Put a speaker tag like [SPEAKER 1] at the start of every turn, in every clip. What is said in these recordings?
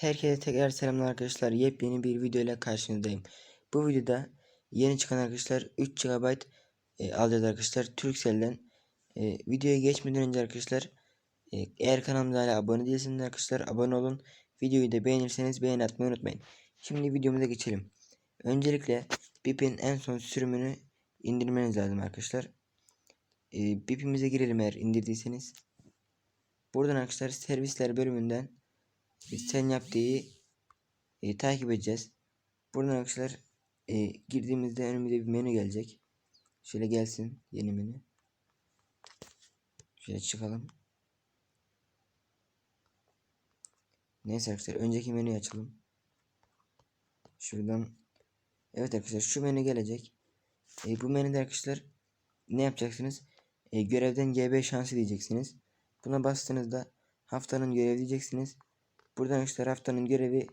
[SPEAKER 1] Herkese tekrar selamlar arkadaşlar. Yepyeni bir video ile karşınızdayım. Bu videoda yeni çıkan arkadaşlar 3 GB e, alacağız arkadaşlar Turkcell'den. E, videoya geçmeden önce arkadaşlar e, eğer kanalımıza hala abone değilseniz arkadaşlar abone olun. Videoyu da beğenirseniz beğeni atmayı unutmayın. Şimdi videomuza geçelim. Öncelikle BIP'in en son sürümünü indirmeniz lazım arkadaşlar. E, BIP'imize girelim eğer indirdiyseniz. Buradan arkadaşlar servisler bölümünden sen yap diye e, takip edeceğiz. Buradan arkadaşlar e, girdiğimizde önümüze bir menü gelecek. Şöyle gelsin yeni menü. Şöyle çıkalım. Neyse arkadaşlar önceki menüyü açalım. Şuradan Evet arkadaşlar şu menü gelecek. E, bu menüde arkadaşlar ne yapacaksınız? E, görevden GB şansı diyeceksiniz. Buna bastığınızda haftanın görevi diyeceksiniz. Buradan arkadaşlar haftanın görevi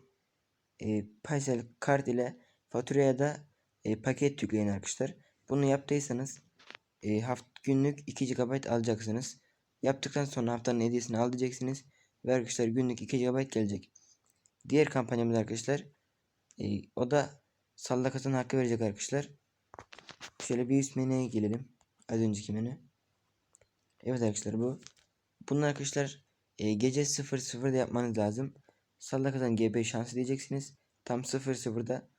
[SPEAKER 1] e, Paysel kart ile faturaya da e, paket yükleyin arkadaşlar. Bunu yaptıysanız e, haft günlük 2 GB alacaksınız. Yaptıktan sonra haftanın hediyesini al diyeceksiniz. Ve arkadaşlar günlük 2 GB gelecek. Diğer kampanyamız arkadaşlar e, o da salla kazan hakkı verecek arkadaşlar. Şöyle bir üst menüye gelelim. Az önceki menü. Evet arkadaşlar bu. Bunlar arkadaşlar e, gece 00'da yapmanız lazım. Salla kazan GB şansı diyeceksiniz. Tam 00'da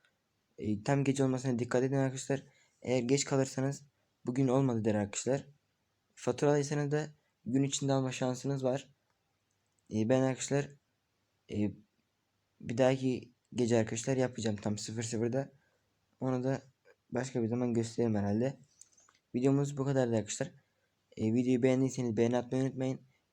[SPEAKER 1] e, tam gece olmasına dikkat edin arkadaşlar. Eğer geç kalırsanız bugün olmadı der arkadaşlar. Faturadaysanız da gün içinde alma şansınız var. E, ben arkadaşlar e, bir dahaki gece arkadaşlar yapacağım tam 00'da. Onu da başka bir zaman gösteririm herhalde. Videomuz bu kadardı arkadaşlar. E, videoyu beğendiyseniz beğeni atmayı unutmayın.